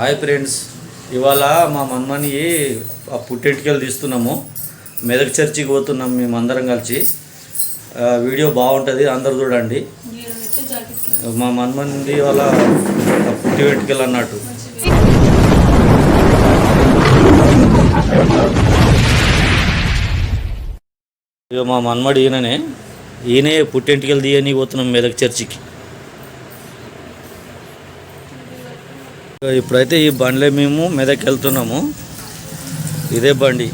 Hi friends ఇవాళ మా మన్మని ఆ పుట్టెంటికలు తీస్తున్నాము. మెదక్ చర్చికి పోతున్నాం మేము అందరం కలిసి. వీడియో బాగుంటుంది అందరు చూడండి. మా మన్మని వాళ్ళ పుట్టి వెంటికలు అన్నట్టు ఇక మా మన్మడి ఈయననే. ఈయనే పుట్టెంటికలు తీయని పోతున్నాం మెదక్ చర్చికి. ఇప్పుడైతే ఈ బండ్లే మేము మెదక్ వెళ్తున్నాము ఇదే బండి.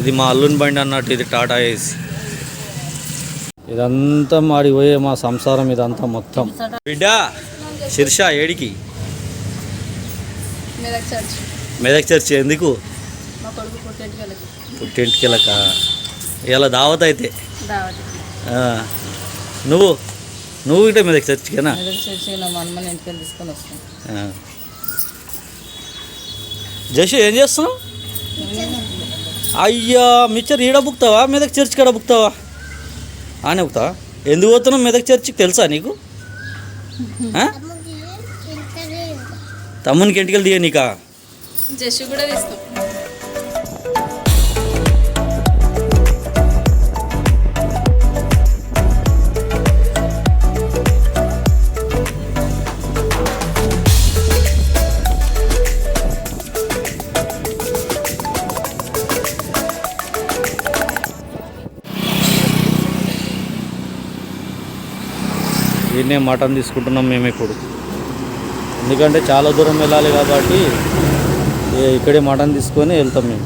ఇది మా అల్లుని బండి అన్నట్టు ఇది టాటా ఏసి. ఇదంతా మాడి పోయే మా సంసారం ఇదంతా మొత్తం. బిడ్డ శిర్ష ఏడికి? మెదక్ చర్చ్. ఎందుకు? పుట్టేటికి వెళ్ళకి. ఇలా దావత్ అయితే. నువ్వు? నువ్వు ఇటే మెదక్ చర్చికేనా? తీసుకొని వస్తాం. ఆ. జషు ఏం చేస్తున్నావు? అయ్యా మిచ్చర్ ఈడ బుక్తావా? మెదక్ చర్చ్ కాడ బుక్తావా? ఆనే బుక్తావా? ఎందుకు పోతున్నావు మెదక్ చర్చికి? తెలుసా నీకు? ఆ? తమ్మునికి ఇంటికి దిగా నీకా? జస్ట్ కూడా దీన్నే మటన్ తీసుకుంటున్నాం మేము ఇప్పుడు. ఎందుకంటే చాలా దూరం వెళ్ళాలి కాబట్టి ఇక్కడే మటన్ తీసుకొని వెళ్తాం మేము.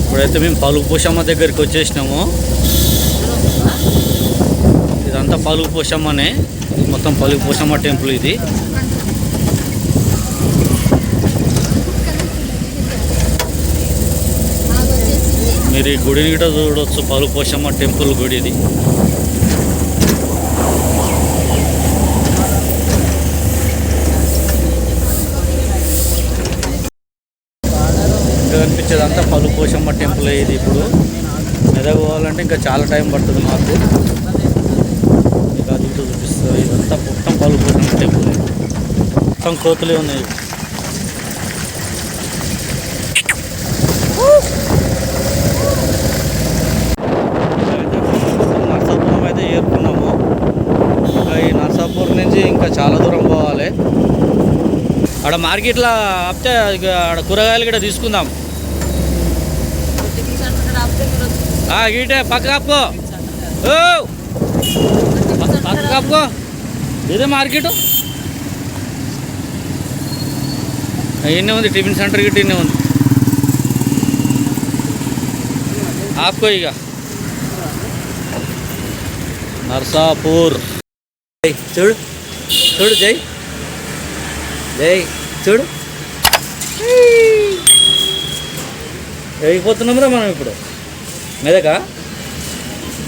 ఇప్పుడైతే మేము పలుగు పోషమ్మ దగ్గరికి వచ్చేసినాము. ఇదంతా పలుగు పోషమ్మనే. ఇది మొత్తం పలుగు పోషమ్మ టెంపుల్ ఇది. మీరు ఈ గుడిని కూడా చూడవచ్చు పలుపోషమ్మ టెంపుల్ గుడి ఇది. ఇంకా కనిపించేది అంతా పలు టెంపుల్ ఇది ఇప్పుడు. మెదక్ పోవాలంటే ఇంకా చాలా టైం పడుతుంది మాకు. మీకు అది చూపిస్తుంది ఇదంతా మొత్తం పలుపోషమ్మ టెంపుల్. మొత్తం కోతులే ఉన్నాయి అయితే నర్సాపురం అయితే చేరుకున్నాము ఇంకా ఈ నర్సాపూర్ నుంచి ఇంకా చాలా దూరం పోవాలి ఆడ మార్కెట్లో ఆపితే ఆడ కూరగాయలు కూడా తీసుకుందాం. ఇటే పక్క కాపుకో ఓ! పక్క పక్క ఇదే మార్కెట్. ఇన్నే ఉంది టిఫిన్ సెంటర్ గిట్ట ఇన్నే ఉంది. ఆపుకో ఇక. నర్సాపూర్. జై, చూడు. చూడు జై. జై చూడు. ఎగిపోతున్నాం రా మనం ఇప్పుడు. మెదకా?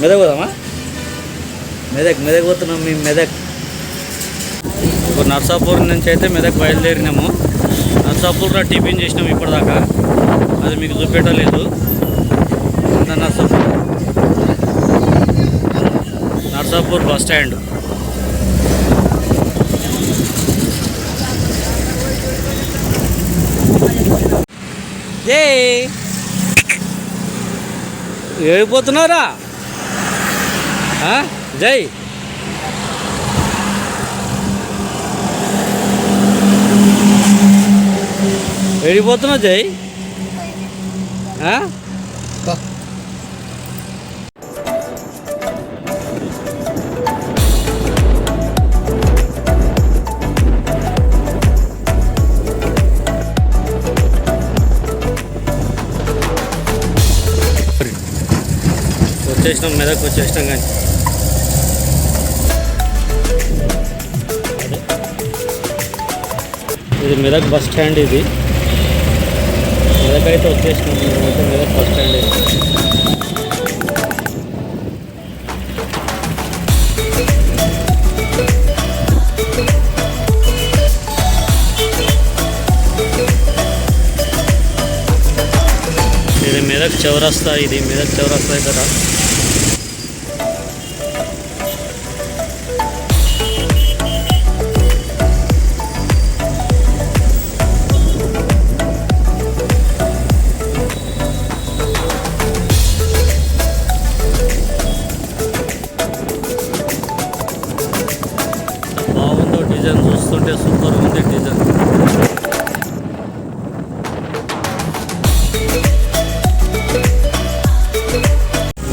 మెదక్ పోదామా? మెదక్ మెదక్ పోతున్నాం మేము మెదక్. ఇప్పుడు నర్సాపూర్ నుంచి అయితే మెదక్ బయలుదేరినాము. నర్సాపూర్లో టిఫిన్ చేసినాము ఇప్పటిదాకా. అది మీకు చూపెట్టలేదు. నర్సాపూర్. Narsapur bus stand. ఏ ఏడిపోతున్నారా ఆ? జై. ఏడిపోతున్నావు జై? వచ్చేసినాం మెదక్ వచ్చేసినాం కానీ. ఇది మెదక్ బస్ స్టాండ్ ఇది. మెదక్ అయితే వచ్చేసినాం మేమైతే మెదక్ బస్ స్టాండ్ ఇది. ఇది మెదక్ చౌరస్తా ఇది మెదక్ చౌరస్తా కదా డిజైన్ చూస్తుంటే సూపర్ ఉంది డిజైన్.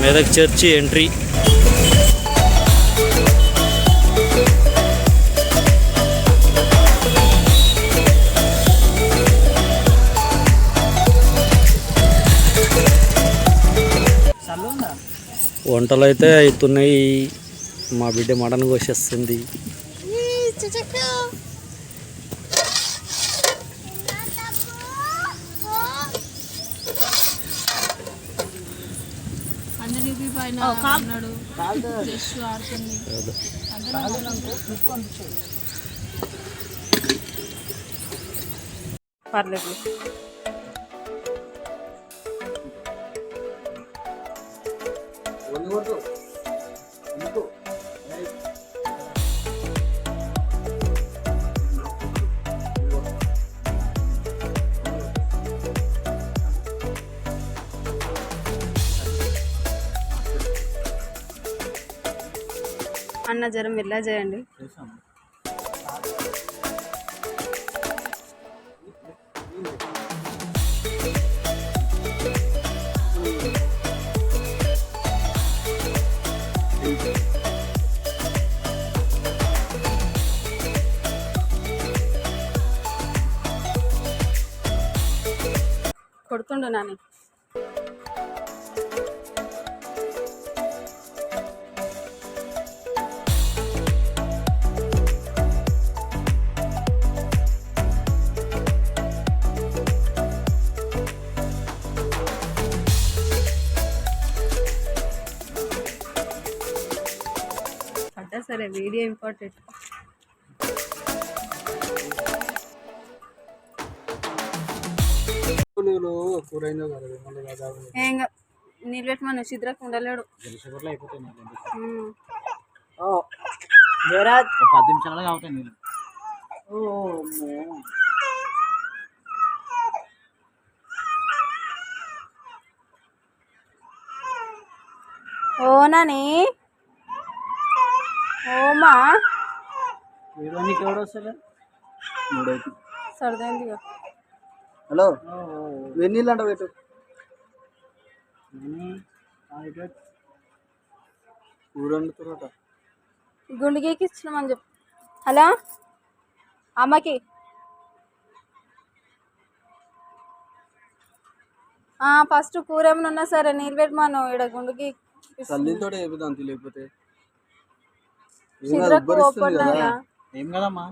Medak church entry. వంటలు అయితే అవుతున్నాయి. మా బిడ్డ మటన్ కోసేస్తుంది. ఉన్నాడు జస్ట్ ఆడుతుంది పర్లేదు. అన్న జ్వరం ఎలా చేయండి? కొడుతుండు నాని. పడ్డా సరే వీడియో ఇంపార్టెంట్. నీళ్ళు పెట్టి మన శిద్రకు ఉండలేడు. ఉమ్. పది నిమిషాలుగా అవుతాయి నీళ్ళు. ఓ నాని. ఓమా? సరదైంది ఇక. హలో? వెన్నీళ్ళు అంట పెట్టు కూర వండుతున్నట గుండెకి ఇచ్చినామని చెప్పు. హలో? అమ్మకి. ఫస్ట్ కూర ఏమైనా ఉన్నా సరే నీళ్ళు పెట్టమను ఇక్కడ గుండెకి లేకపోతే ఓపెన్ ఏం కదమ్మా?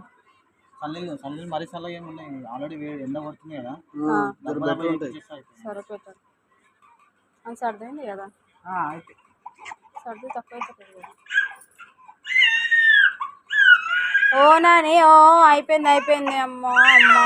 మరీ చల్లగా ఏమి ఉన్నాయి ఆల్రెడీ ఎండ పడుతుంది కదా. సర్దైంది కదా. అయితే. సర్ది తక్కువ అవుతుంది కదా. ఓ నాని ఓ అయిపోయింది అయిపోయింది అమ్మో అమ్మో.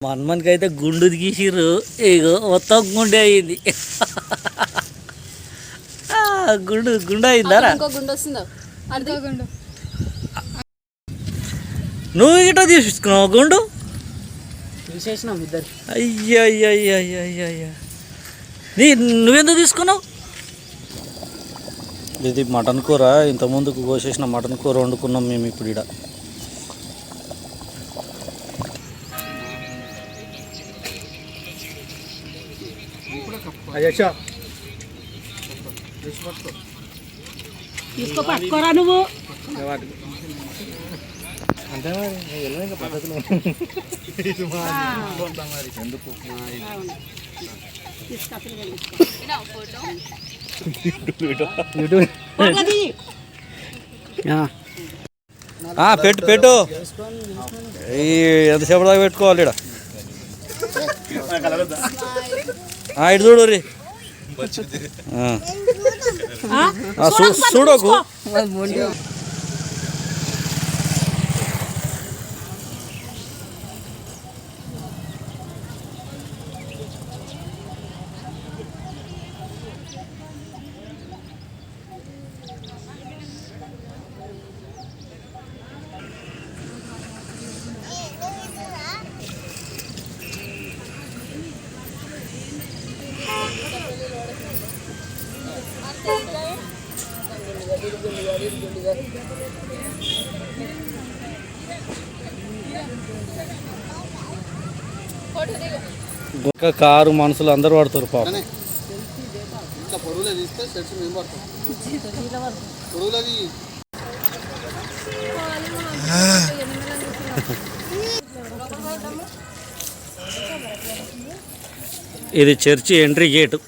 మన్మన్కి అయితే గుండు గీసిర్రు ఇగో మొత్తం గుండె అయింది. ఆ, గుండు గుండు అయిందారా నువ్వు గిట్ట తీసుకున్నావు గుండు తీసేసినాం ఇద్దరు అయ్యా అయ్యా అయ్యా అయ్యా అయ్యా అయ్యా నీ నువ్వెందుకు తీసుకున్నావు ఇది మటన్ కూర ఇంతకుముందుకు కోసేసిన మటన్ కూర వండుకున్నాం మేము ఇప్పుడు ఇక్కడ పట్టుకోరా నువ్వు. ఆ, పెట్టు పెట్టు. ఈ ఎంతసేపు దాకా పెట్టుకోవాలి ఇక్కడ ఆ, ఇటు చూడు రీ ఆ. ఇంకా కారు మనుషులు అందరు పడుతారు పాపం. ఇది చర్చి ఎంట్రీ గేటు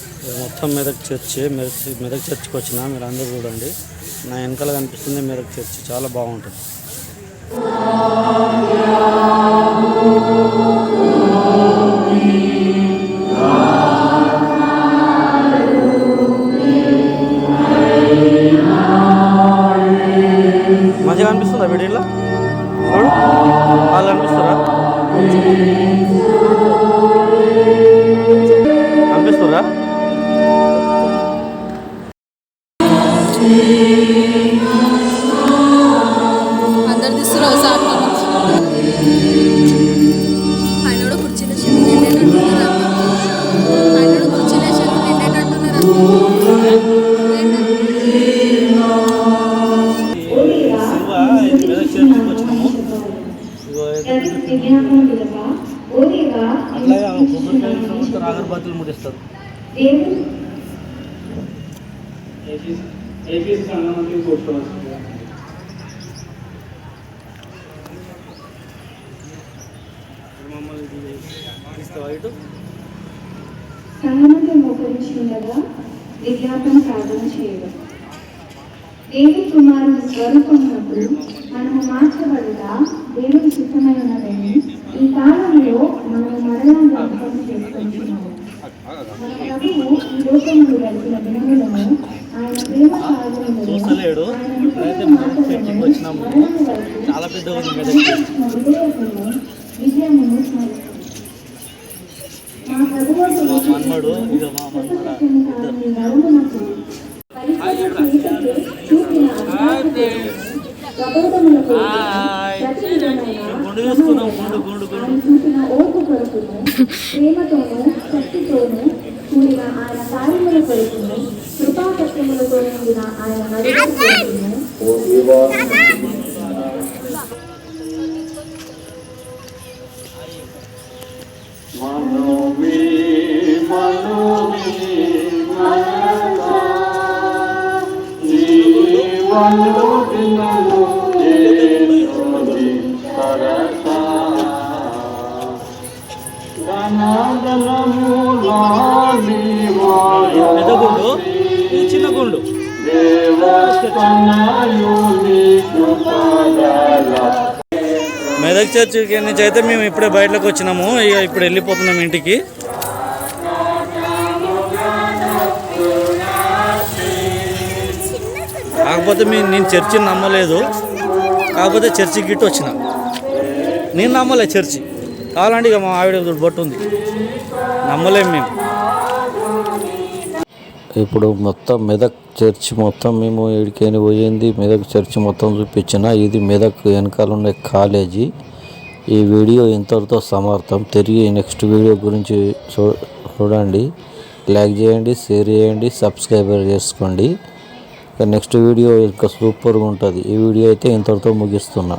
ఇది మొత్తం మెదక్ చర్చి మెదక్ మెదక్ చర్చికి వచ్చిన మీరు అందరూ చూడండి. నా వెనకాల కనిపిస్తుంది మెదక్ చర్చి. చాలా బాగుంటుంది. అట్లాగే అగరబత్తులు ముడిస్తారు ఇస్తావా ఇటు విజ్ఞాపన సాధన చేయడం. దేవి కుమారుని స్వరూపమునప్పుడు మనము మార్చబడుట దేవుడి సిద్ధమై ఈ కాలంలో జ్ఞాపకం చేసుకుంటున్నాము మన ప్రభువు ఈ లోకములు గడిపిన దినములను ఆయన ప్రేమ సాగరములను చూస్తలేడు. ఇప్పుడైతే మెదక్ చర్చికి వచ్చినాము. చాలా పెద్దగా ఉంది స్మరిస్తున్నాము మా మన్మడు ఇక మా మన్మడ గుండు చూసుకున్నాం గుండు గుండు గుండు. ప్రేమతోనూ శక్తితోనూ కూడిన ఆయన కార్యముల కొరకును కృపాపత్రములతో కూడిన ఆయన కొరకును పెద్ద గుండు ఇది చిన్న గుండు. మెదక్ చర్చికి నుంచి అయితే మేము ఇప్పుడే బయటకు వచ్చినాము. ఇక ఇప్పుడు వెళ్ళిపోతున్నాం ఇంటికి. కాకపోతే మీ నేను చర్చిని నమ్మలేదు. కాకపోతే చర్చికి గిట్టు వచ్చిన. నేను నమ్మలే చర్చి. కావాలంటే ఇక మా ఆవిడ బొట్టు ఉంది. నమ్మలేము మేము. ఇప్పుడు మొత్తం మెదక్ చర్చ్ మొత్తం మేము ఎడికైనా పోయింది. మెదక్ చర్చ్ మొత్తం చూపించిన. ఇది మెదక్ వెనకాల ఉన్న కాలేజీ ఈ వీడియో ఇంతటితో సమర్థం తిరిగి నెక్స్ట్ వీడియో గురించి చూ చూడండి. లైక్ చేయండి షేర్ చేయండి సబ్స్క్రైబర్ చేసుకోండి. నెక్స్ట్ వీడియో ఇంకా సూపర్గా ఉంటుంది. ఈ వీడియో అయితే ఇంతటితో ముగిస్తున్నా.